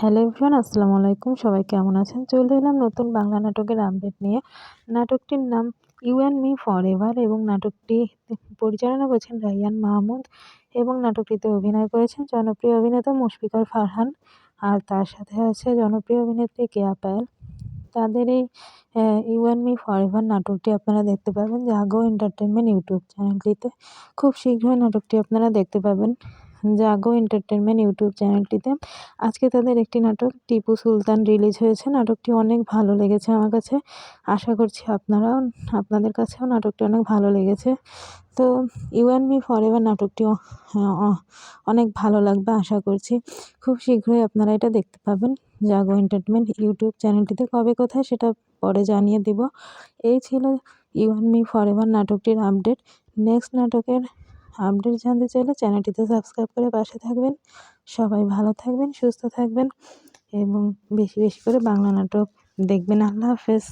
Hello everyone, আসসালামু আলাইকুম। সবাই কেমন আছেন? চলে এলাম নতুন বাংলা নাটকের আপডেট নিয়ে। নাটকটির নাম you and me forever এবং নাটকটি পরিচালনা করেছেন রাইয়ান মাহমুদ এবং নাটকটিতে অভিনয় করেছেন জনপ্রিয় অভিনেতা মুশফিকুর ফারহান আর তার সাথে আছে জনপ্রিয় অভিনেত্রী কেয়া পায়েল। তাদের এই you and me forever নাটকটি আপনারা দেখতে পাবেন। জাগো এন্টারটেনমেন্ট ইউটিউব চ্যানেলটিতে। খুব শীঘ্রই নাটকটি আপনারা দেখতে পাবেন। জাগো এন্টারটেনমেন্ট ইউটিউব চ্যানেলটিতে। আজকে তাদের একটি নাটক, টিপু সুলতান রিলিজ হয়েছে। নাটকটি অনেক ভালো লেগেছে আমার কাছে। আশা করছি আপনারাও, আপনাদের কাছেও নাটকটি অনেক ভালো লেগেছে। তো you and me forever নাটকটি অনেক ভালো লাগবে আশা করছি। খুব শীঘ্রই আপনারা এটা দেখতে পাবেন, জাগো এন্টারটেনমেন্ট ইউটিউব চ্যানেলটিতে। কবে কোথায় সেটা পরে জানিয়ে দিব। এই ছিল you and me forever নাটকটির আপডেট। নেক্সট নাটকের আপডেট জানতে চাইলে চ্যানেলটিতে সাবস্ক্রাইব করে পাশে থাকবেন। সবাই ভালো থাকবেন, সুস্থ থাকবেন এবং বেশি বেশি করে বাংলা নাটক দেখবেন। আল্লাহ হাফেজ।